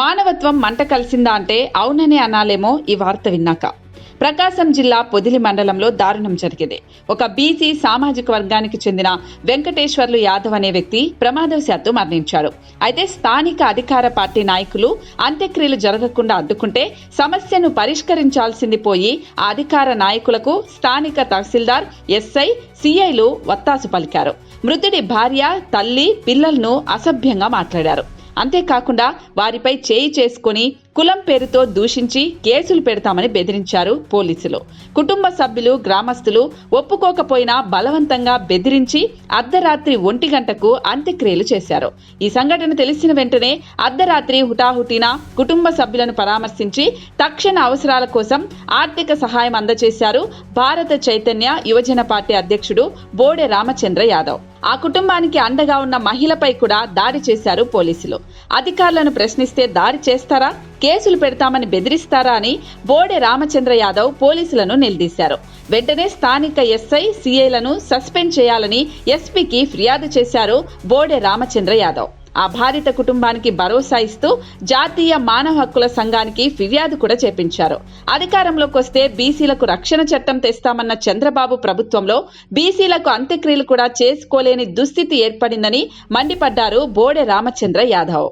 మానవత్వం మంట కలిసిందా అంటే అవుననే అనాలేమో ఈ వార్త విన్నాక. ప్రకాశం జిల్లా పొదిలి మండలంలో దారుణం జరిగింది. ఒక బీసీ సామాజిక వర్గానికి చెందిన వెంకటేశ్వర్లు యాదవ్ అనే వ్యక్తి ప్రమాదవశాత్తు మరణించాడు. అయితే స్థానిక అధికార పార్టీ నాయకులు అంత్యక్రియలు జరగకుండా అడ్డుకుంటే సమస్యను పరిష్కరించాల్సింది పోయి ఆ అధికార నాయకులకు స్థానిక తహసీల్దార్ ఎస్ఐ సిఐలు వత్తాసు పలికారు. మృతుడి భార్య తల్లి పిల్లలను అసభ్యంగా మాట్లాడారు. అంతేకాకుండా వారిపై చేయి చేసుకుని కులం పేరుతో దూషించి కేసులు పెడతామని బెదిరించారు పోలీసులు. కుటుంబ సభ్యులు గ్రామస్తులు ఒప్పుకోకపోయినా బలవంతంగా బెదిరించి అర్ధరాత్రి ఒంటి గంటకు అంత్యక్రియలు చేశారు. ఈ సంఘటన తెలిసిన వెంటనే అర్ధరాత్రి హుటాహుటిన కుటుంబ సభ్యులను పరామర్శించి తక్షణ అవసరాల కోసం ఆర్థిక సహాయం అందజేశారు భారత చైతన్య యువజన పార్టీ అధ్యక్షుడు బోడె రామచంద్ర యాదవ్. ఆ కుటుంబానికి అండగా ఉన్న మహిళపై కూడా దాడి చేశారు పోలీసులు. అధికారులను ప్రశ్నిస్తే దాడి చేస్తారా? కేసులు పెడతామని బెదిరిస్తారా అని బోడె రామచంద్ర యాదవ్ పోలీసులను నిలదీశారు. వెంటనే స్థానిక ఎస్ఐ సిఐలను సస్పెండ్ చేయాలని ఎస్పీకి ఫిర్యాదు చేశారు బోడె రామచంద్ర యాదవ్. ఆ బాధిత కుటుంబానికి భరోసా ఇస్తూ జాతీయ మానవ హక్కుల సంఘానికి ఫిర్యాదు కూడా చేపించారు. అధికారంలోకి వస్తే బీసీలకు రక్షణ చట్టం తెస్తామన్న చంద్రబాబు ప్రభుత్వంలో బీసీలకు అంత్యక్రియలు కూడా చేసుకోలేని దుస్థితి ఏర్పడిందని మండిపడ్డారు బోడె రామచంద్ర యాదవ్.